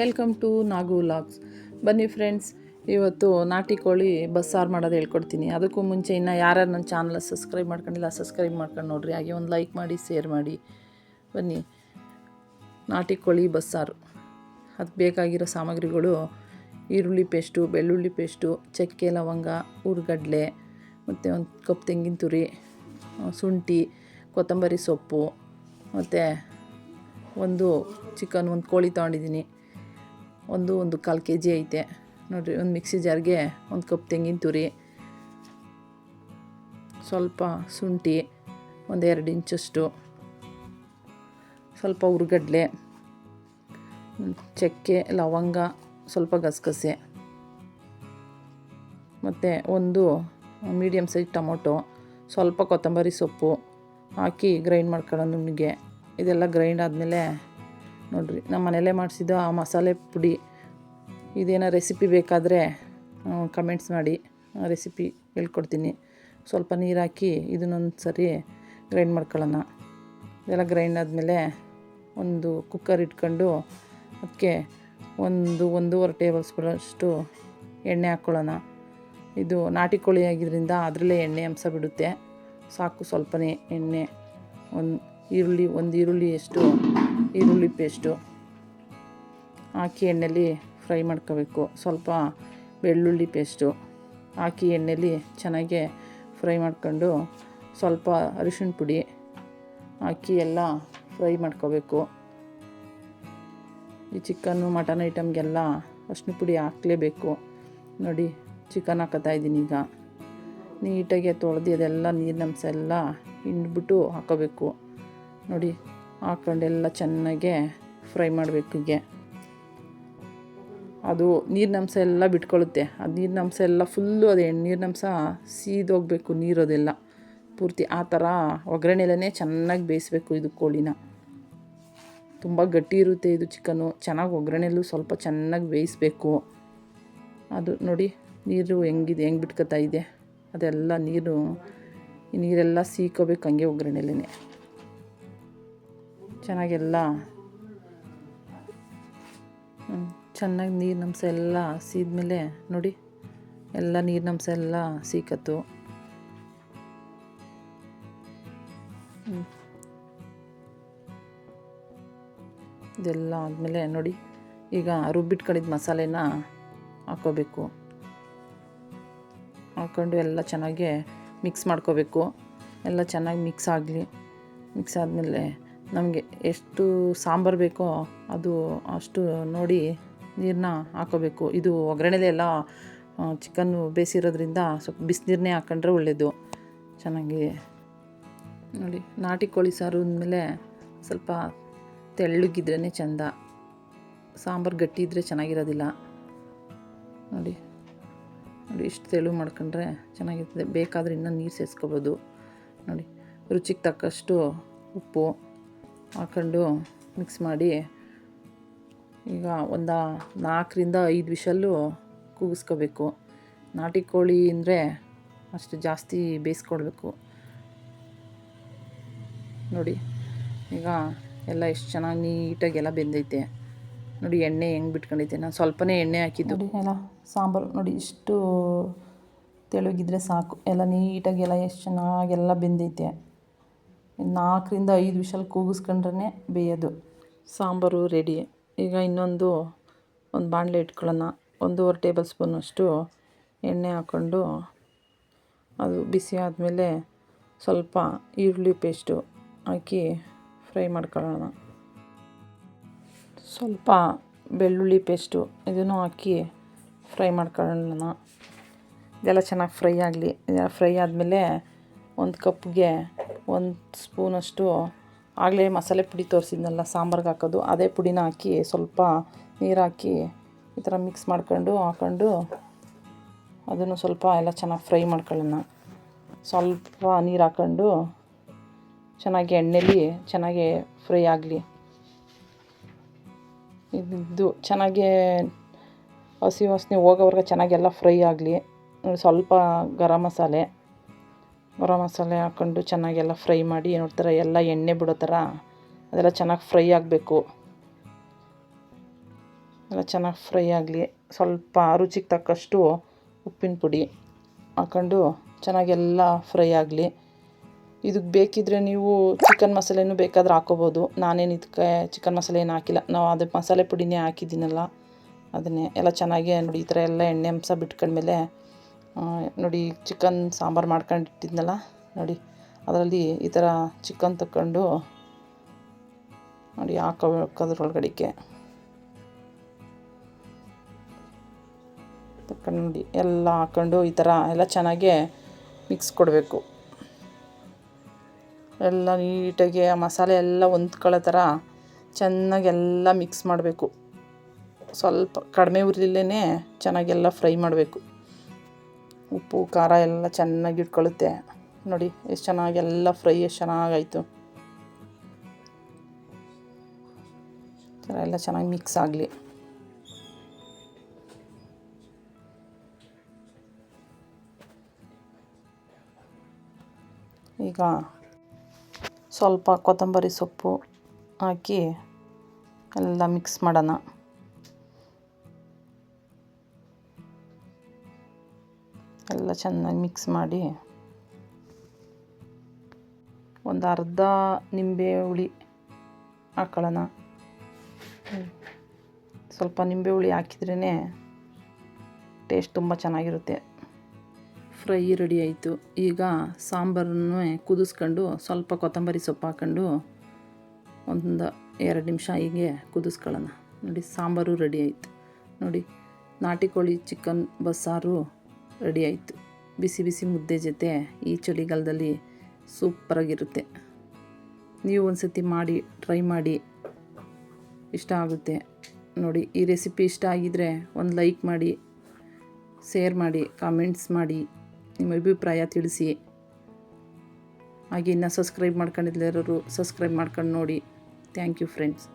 Welcome to Nagu vlogs ಬನ್ನಿ friends ಇವತ್ತು ನಾಟಿ ಕೋಳಿ ಬಸ್ಸಾರು ಮಾಡೋದು ಹೇಳ್ಕೊಡ್ತೀನಿ. ಅದಕ್ಕೂ ಮುಂಚೆ ಇನ್ನು ಯಾರ್ಯಾರು ನನ್ನ ಚಾನಲ್ ಸಬ್ಸ್ಕ್ರೈಬ್ ಮಾಡ್ಕೊಂಡಿಲ್ಲ ಸಬ್ಸ್ಕ್ರೈಬ್ ಮಾಡ್ಕೊಂಡು ನೋಡಿರಿ. ಹಾಗೆ ಒಂದು ಲೈಕ್ ಮಾಡಿ ಶೇರ್ ಮಾಡಿ. ಬನ್ನಿ. ನಾಟಿ ಕೋಳಿ ಬಸ್ಸಾರು. ಅದಕ್ಕೆ ಬೇಕಾಗಿರೋ ಸಾಮಗ್ರಿಗಳು ಈರುಳ್ಳಿ ಪೇಸ್ಟು, ಬೆಳ್ಳುಳ್ಳಿ ಪೇಸ್ಟು, ಚಕ್ಕೆ, ಲವಂಗ ಹುರ್ಗಡ್ಲೆ ಮತ್ತು ಒಂದು ಕಪ್ ತೆಂಗಿನ ತುರಿ ಶುಂಠಿ, ಕೊತ್ತಂಬರಿ ಸೊಪ್ಪು, ಮತ್ತು ಒಂದು ಚಿಕನ್ ಒಂದು ಕೋಳಿ ತೊಗೊಂಡಿದ್ದೀನಿ. ಒಂದು ಒಂದು ಕಾಲು ಕೆ ಜಿ ಐತೆ. ನೋಡಿರಿ, ಒಂದು ಮಿಕ್ಸಿ ಜಾರ್ಗೆ ಒಂದು ಕಪ್ ತೆಂಗಿನ ತುರಿ, ಸ್ವಲ್ಪ ಶುಂಠಿ, ಒಂದು ಎರಡು ಇಂಚಷ್ಟು, ಸ್ವಲ್ಪ ಹುರ್ಗಡ್ಲೆ ಚಕ್ಕೆ ಲವಂಗ, ಸ್ವಲ್ಪ ಗಸಗಸೆ, ಮತ್ತು ಒಂದು ಮೀಡಿಯಮ್ ಸೈಜ್ ಟೊಮೊಟೊ, ಸ್ವಲ್ಪ ಕೊತ್ತಂಬರಿ ಸೊಪ್ಪು ಹಾಕಿ ಗ್ರೈಂಡ್ ಮಾಡ್ಕೊಳ್ಳೋಣ ನಿಮಗೆ. ಇದೆಲ್ಲ ಗ್ರೈಂಡ್ ಆದಮೇಲೆ ನೋಡಿರಿ, ನಮ್ಮ ಮನೇಲೇ ಮಾಡಿಸಿದ್ದು ಆ ಮಸಾಲೆ ಪುಡಿ. ಇದೇನೋ ರೆಸಿಪಿ ಬೇಕಾದರೆ ಕಮೆಂಟ್ಸ್ ಮಾಡಿ ರೆಸಿಪಿ ಹೇಳ್ಕೊಡ್ತೀನಿ. ಸ್ವಲ್ಪ ನೀರು ಹಾಕಿ ಇದನ್ನೊಂದು ಸರಿ ಗ್ರೈಂಡ್ ಮಾಡ್ಕೊಳ್ಳೋಣ. ಇದೆಲ್ಲ ಗ್ರೈಂಡ್ ಆದಮೇಲೆ ಒಂದು ಕುಕ್ಕರ್ ಇಟ್ಕೊಂಡು ಅದಕ್ಕೆ ಒಂದು, ಒಂದೂವರೆ ಟೇಬಲ್ ಸ್ಪೂನಷ್ಟು ಎಣ್ಣೆ ಹಾಕ್ಕೊಳ್ಳೋಣ ಇದು ನಾಟಿ ಕೋಳಿ ಆಗಿದ್ದರಿಂದ ಅದರಲ್ಲೇ ಎಣ್ಣೆ ಅಂಶ ಬಿಡುತ್ತೆ. ಸಾಕು ಸ್ವಲ್ಪನೇ ಎಣ್ಣೆ. ಒಂದು ಈರುಳ್ಳಿ ಒಂದು ಈರುಳ್ಳಿ ಎಷ್ಟು ಈರುಳ್ಳಿ ಪೇಸ್ಟು ಹಾಕಿ ಎಣ್ಣೆಲಿ ಫ್ರೈ ಮಾಡ್ಕೋಬೇಕು. ಸ್ವಲ್ಪ ಬೆಳ್ಳುಳ್ಳಿ ಪೇಸ್ಟು ಹಾಕಿ ಎಣ್ಣೆಲಿ ಚೆನ್ನಾಗೆ ಫ್ರೈ ಮಾಡ್ಕೊಂಡು ಸ್ವಲ್ಪ ಅರಿಶಿಣ ಪುಡಿ ಹಾಕಿ ಎಲ್ಲ ಫ್ರೈ ಮಾಡ್ಕೋಬೇಕು. ಈ ಚಿಕನ್ನು ಮಟನ್ ಐಟಮ್ಗೆಲ್ಲ ಅರಿಶಿನ ಪುಡಿ ಹಾಕಲೇಬೇಕು. ನೋಡಿ, ಚಿಕನ್ ಹಾಕೋತಾ ಇದ್ದೀನಿ ಈಗ. ನೀಟಾಗಿ ತೊಳೆದು ಅದೆಲ್ಲ ನೀರಿನಂಶ ಎಲ್ಲ ಹಿಂಡ್ಬಿಟ್ಟು ಹಾಕೋಬೇಕು. ನೋಡಿ ಹಾಕೊಂಡೆಲ್ಲ ಚೆನ್ನಾಗೆ ಫ್ರೈ ಮಾಡಬೇಕು ಹೀಗೆ. ಅದು ನೀರಿನಂಶ ಎಲ್ಲ ಬಿಟ್ಕೊಳ್ಳುತ್ತೆ. ಅದು ನೀರಿನಂಶ ಎಲ್ಲ ಫುಲ್ಲು ಅದೇ ನೀರಿನಂಶ ಸೀದೋಗಬೇಕು ನೀರೋದೆಲ್ಲ ಪೂರ್ತಿ ಆ ಥರ ಒಗ್ಗರಣೆಲೇ ಚೆನ್ನಾಗಿ ಬೇಯಿಸ್ಬೇಕು ಇದು ಕೋಳಿನ. ತುಂಬ ಗಟ್ಟಿ ಇರುತ್ತೆ ಇದು ಚಿಕನು. ಚೆನ್ನಾಗಿ ಒಗ್ಗರಣೆಲ್ಲೂ ಸ್ವಲ್ಪ ಚೆನ್ನಾಗಿ ಬೇಯಿಸ್ಬೇಕು. ಅದು ನೋಡಿ ನೀರು ಹೆಂಗಿದೆ, ಹೆಂಗೆ ಬಿಟ್ಕೊತಾ ಇದೆ. ಅದೆಲ್ಲ ನೀರು ನೀರೆಲ್ಲ ಸೀಕೋಬೇಕು ಹಂಗೆ ಒಗ್ಗರಣೆಲೇ ಚೆನ್ನಾಗೆಲ್ಲ. ಚೆನ್ನಾಗಿ ನೀರಿನಂಶ ಎಲ್ಲ ಸೀದ್ಮೇಲೆ ನೋಡಿ, ಎಲ್ಲ ನೀರಿನಂಶ ಎಲ್ಲ ಸೀಕತ್ತು. ಇದೆಲ್ಲ ಆದಮೇಲೆ ನೋಡಿ, ಈಗ ರುಬ್ಬಿಟ್ಕೊಂಡಿದ್ದ ಮಸಾಲೆನ ಹಾಕೋಬೇಕು. ಹಾಕ್ಕೊಂಡು ಎಲ್ಲ ಚೆನ್ನಾಗೆ ಮಿಕ್ಸ್ ಮಾಡ್ಕೋಬೇಕು. ಎಲ್ಲ ಚೆನ್ನಾಗಿ ಮಿಕ್ಸ್ ಆಗಲಿ. ಮಿಕ್ಸ್ ಆದಮೇಲೆ ನಮಗೆ ಎಷ್ಟು ಸಾಂಬಾರು ಬೇಕೋ ಅದು ಅಷ್ಟು ನೋಡಿ ನೀರನ್ನ ಹಾಕೋಬೇಕು. ಇದು ಒಗ್ಗರಣೆಲೆ ಎಲ್ಲ ಚಿಕನ್ನು ಬೇಯಿಸಿರೋದ್ರಿಂದ ಸ್ವಲ್ಪ ಬಿಸಿನೀರನ್ನೇ ಹಾಕೊಂಡ್ರೆ ಒಳ್ಳೆಯದು ಚೆನ್ನಾಗಿ ನೋಡಿ, ನಾಟಿ ಕೋಳಿ ಸಾರು ಅಂದಮೇಲೆ ಸ್ವಲ್ಪ ತೆಳ್ಳಗಿದ್ರೇ ಚೆಂದ. ಸಾಂಬಾರು ಗಟ್ಟಿ ಇದ್ದರೆ ಚೆನ್ನಾಗಿರೋದಿಲ್ಲ. ನೋಡಿ ನೋಡಿ ಇಷ್ಟು ತೆಳು ಮಾಡ್ಕೊಂಡ್ರೆ ಚೆನ್ನಾಗಿರ್ತದೆ. ಬೇಕಾದರೆ ಇನ್ನೂ ನೀರು ಸೇರಿಸ್ಕೋಬೋದು ನೋಡಿ, ರುಚಿಗೆ ತಕ್ಕಷ್ಟು ಉಪ್ಪು. ಹಾಕೊಂಡು ಮಿಕ್ಸ್ ಮಾಡಿ ಈಗ ಒಂದು ನಾಲ್ಕರಿಂದ ಐದು ವಿಷಲ್ಲು ಕೂಗಿಸ್ಕೋಬೇಕು. ನಾಟಿ ಕೋಳಿ ಅಂದರೆ ಅಷ್ಟು ಜಾಸ್ತಿ ಬೇಯಿಸ್ಕೊಡ್ಬೇಕು. ನೋಡಿ, ಈಗ ಎಲ್ಲ ಎಷ್ಟು ಚೆನ್ನಾಗಿ ನೀಟಾಗಿ ಎಲ್ಲ ಬೆಂದೈತೆ. ನೋಡಿ, ಎಣ್ಣೆ ಹೆಂಗೆ ಬಿಟ್ಕೊಂಡೈತೆ ನಾನು ಸ್ವಲ್ಪನೇ ಎಣ್ಣೆ ಹಾಕಿದ್ದು. ನೋಡಿ, ಎಲ್ಲ ಸಾಂಬಾರು. ನೋಡಿ, ಇಷ್ಟು ತೆಳುಗಿದ್ರೆ ಸಾಕು. ಎಲ್ಲ ನೀಟಾಗಿ ಎಲ್ಲ ಎಷ್ಟು ಚೆನ್ನಾಗೆಲ್ಲ ಬೆಂದೈತೆ. ನಾಲ್ಕರಿಂದ ಐದು ವಿಷಲ್ ಕೂಗಿಸ್ಕೊಂಡ್ರೆ ಬೇಯೋದು. ಸಾಂಬಾರು ರೆಡಿ. ಈಗ ಇನ್ನೊಂದು ಒಂದು ಬಾಣಲೆ ಇಟ್ಕೊಳ್ಳೋಣ. ಒಂದೂವರೆ ಟೇಬಲ್ ಸ್ಪೂನಷ್ಟು ಎಣ್ಣೆ ಹಾಕ್ಕೊಂಡು ಅದು ಬಿಸಿ ಆದಮೇಲೆ ಸ್ವಲ್ಪ ಈರುಳ್ಳಿ ಪೇಸ್ಟು ಹಾಕಿ ಫ್ರೈ ಮಾಡ್ಕೊಳ್ಳೋಣ. ಸ್ವಲ್ಪ ಬೆಳ್ಳುಳ್ಳಿ ಪೇಸ್ಟು ಇದನ್ನು ಹಾಕಿ ಫ್ರೈ ಮಾಡ್ಕೊಳ್ಳೋಣ. ಇದೆಲ್ಲ ಚೆನ್ನಾಗಿ ಫ್ರೈ ಆಗಲಿ. ಇದೆಲ್ಲ ಫ್ರೈ ಆದಮೇಲೆ ಒಂದು ಕಪ್ಗೆ ಒಂದು ಸ್ಪೂನಷ್ಟು ಆಗಲೇ ಮಸಾಲೆ ಪುಡಿ ತೋರಿಸಿದ್ನಲ್ಲ, ಸಾಂಬಾರ್ಗೆ ಹಾಕೋದು. ಅದೇ ಪುಡಿನ ಹಾಕಿ ಸ್ವಲ್ಪ ನೀರು ಹಾಕಿ ಈ ಥರ ಮಿಕ್ಸ್ ಮಾಡ್ಕೊಂಡು ಹಾಕೊಂಡು ಅದನ್ನು ಸ್ವಲ್ಪ ಎಲ್ಲ ಚೆನ್ನಾಗಿ ಫ್ರೈ ಮಾಡ್ಕೊಳ್ಳೋಣ. ಸ್ವಲ್ಪ ನೀರು ಹಾಕ್ಕೊಂಡು ಚೆನ್ನಾಗಿ ಎಣ್ಣೆಲಿ ಚೆನ್ನಾಗಿ ಫ್ರೈ ಆಗಲಿ. ಇದು ಚೆನ್ನಾಗಿ ಹಸಿ ವಾಸನೆ ಹೋಗೋವರೆಗೆ ಚೆನ್ನಾಗೆಲ್ಲ ಫ್ರೈ ಆಗಲಿ. ಸ್ವಲ್ಪ ಗರಂ ಮಸಾಲೆ. ಗರಂ ಮಸಾಲೆ ಹಾಕ್ಕೊಂಡು ಚೆನ್ನಾಗೆಲ್ಲ ಫ್ರೈ ಮಾಡಿ ನೋಡ್ತಾರೆ ಎಲ್ಲ ಎಣ್ಣೆ ಬಿಡೋ ಥರ ಅದೆಲ್ಲ ಚೆನ್ನಾಗಿ ಫ್ರೈ ಆಗಬೇಕು. ಎಲ್ಲ ಚೆನ್ನಾಗಿ ಫ್ರೈ ಆಗಲಿ. ಸ್ವಲ್ಪ ರುಚಿಗೆ ತಕ್ಕಷ್ಟು ಉಪ್ಪಿನ ಪುಡಿ ಹಾಕ್ಕೊಂಡು ಚೆನ್ನಾಗೆಲ್ಲ ಫ್ರೈ ಆಗಲಿ. ಇದಕ್ಕೆ ಬೇಕಿದ್ದರೆ ನೀವು ಚಿಕನ್ ಮಸಾಲೆನೂ ಬೇಕಾದ್ರೆ ಹಾಕೋಬೋದು. ನಾನೇನು ಇದಕ್ಕೆ ಚಿಕನ್ ಮಸಾಲೆ ಏನು ಹಾಕಿಲ್ಲ. ನಾವು ಅದು ಮಸಾಲೆ ಪುಡಿನೇ ಹಾಕಿದ್ದೀನಲ್ಲ, ಅದನ್ನೇ. ಎಲ್ಲ ಚೆನ್ನಾಗಿ ನೋಡಿ, ಈ ಥರ ಎಲ್ಲ ಎಣ್ಣೆ ಅಂಶ ಬಿಟ್ಕೊಂಡ್ಮೇಲೆ ನೋಡಿ ಚಿಕನ್ ಸಾಂಬಾರು ಮಾಡ್ಕೊಂಡಿಟ್ಟಿದ್ನಲ್ಲ ನೋಡಿ, ಅದರಲ್ಲಿ ಈ ಥರ ಚಿಕನ್ ತಗೊಂಡು ನೋಡಿ ಹಾಕೋದ್ರೊಳಗಡೆಗೆ ತಕೊಂಡು ನೋಡಿ, ಎಲ್ಲ ಹಾಕೊಂಡು ಈ ಥರ ಎಲ್ಲ ಚೆನ್ನಾಗಿ ಮಿಕ್ಸ್ ಕೊಡಬೇಕು. ಎಲ್ಲ ನೀಟಾಗಿ ಮಸಾಲೆ ಎಲ್ಲ ಹೊಂದ್ಕೊಳ್ಳೋ ಥರ ಚೆನ್ನಾಗಿ ಎಲ್ಲ ಮಿಕ್ಸ್ ಮಾಡಬೇಕು. ಸ್ವಲ್ಪ ಕಡಿಮೆ ಉರಿಲೇ ಚೆನ್ನಾಗೆಲ್ಲ ಫ್ರೈ ಮಾಡಬೇಕು. ಉಪ್ಪು, ಖಾರ ಎಲ್ಲ ಚೆನ್ನಾಗಿ ಇಟ್ಕೊಳ್ಳುತ್ತೆ ನೋಡಿ, ಎಷ್ಟು ಚೆನ್ನಾಗಿ, ಎಲ್ಲ ಫ್ರೈ, ಎಷ್ಟು ಚೆನ್ನಾಗಾಯಿತು. ಎಲ್ಲ ಚೆನ್ನಾಗಿ ಮಿಕ್ಸ್ ಆಗಲಿ. ಈಗ ಸ್ವಲ್ಪ ಕೊತ್ತಂಬರಿ ಸೊಪ್ಪು ಹಾಕಿ ಎಲ್ಲ ಮಿಕ್ಸ್ ಮಾಡೋಣ. ಎಲ್ಲ ಚೆನ್ನಾಗಿ ಮಿಕ್ಸ್ ಮಾಡಿ ಒಂದು ಅರ್ಧ ನಿಂಬೆ ಹುಳಿ ಹಾಕೊಳ್ಳೋಣ. ಸ್ವಲ್ಪ ನಿಂಬೆ ಹುಳಿ ಹಾಕಿದ್ರೇ ಟೇಸ್ಟ್ ತುಂಬ ಚೆನ್ನಾಗಿರುತ್ತೆ. ಫ್ರೈ ರೆಡಿ ಆಯಿತು. ಈಗ ಸಾಂಬಾರನ್ನು ಕುದಿಸ್ಕೊಂಡು ಸ್ವಲ್ಪ ಕೊತ್ತಂಬರಿ ಸೊಪ್ಪು ಹಾಕ್ಕೊಂಡು ಒಂದು ಎರಡು ನಿಮಿಷ ಹೀಗೆ ಕುದಿಸ್ಕೊಳ್ಳೋಣ. ನೋಡಿ, ಸಾಂಬಾರು ರೆಡಿ ಆಯಿತು. ನೋಡಿ, ನಾಟಿ ಕೋಳಿ ಚಿಕನ್ ಬಸ್ಸಾರು ರೆಡಿ ಆಯಿತು ಬಿಸಿ ಬಿಸಿ ಮುದ್ದೆ ಜೊತೆ ಈ ಚಳಿಗಾಲದಲ್ಲಿ ಸೂಪರಾಗಿರುತ್ತೆ ನೀವು ಒಂದು ಸತಿ ಮಾಡಿ ಟ್ರೈ ಮಾಡಿ, ಇಷ್ಟ ಆಗುತ್ತೆ. ನೋಡಿ, ಈ ರೆಸಿಪಿ ಇಷ್ಟ ಆಗಿದರೆ ಒಂದು ಲೈಕ್ ಮಾಡಿ ಶೇರ್ ಮಾಡಿ ಕಾಮೆಂಟ್ಸ್ ಮಾಡಿ, ನಿಮ್ಮ ಅಭಿಪ್ರಾಯ ತಿಳಿಸಿ. ಹಾಗೆ ಇನ್ನೂ ಸಬ್ಸ್ಕ್ರೈಬ್ ಮಾಡ್ಕೊಂಡಿಲ್ಲರೋರು ಸಬ್ಸ್ಕ್ರೈಬ್ ಮಾಡ್ಕೊಂಡು ನೋಡಿ. Thank you friends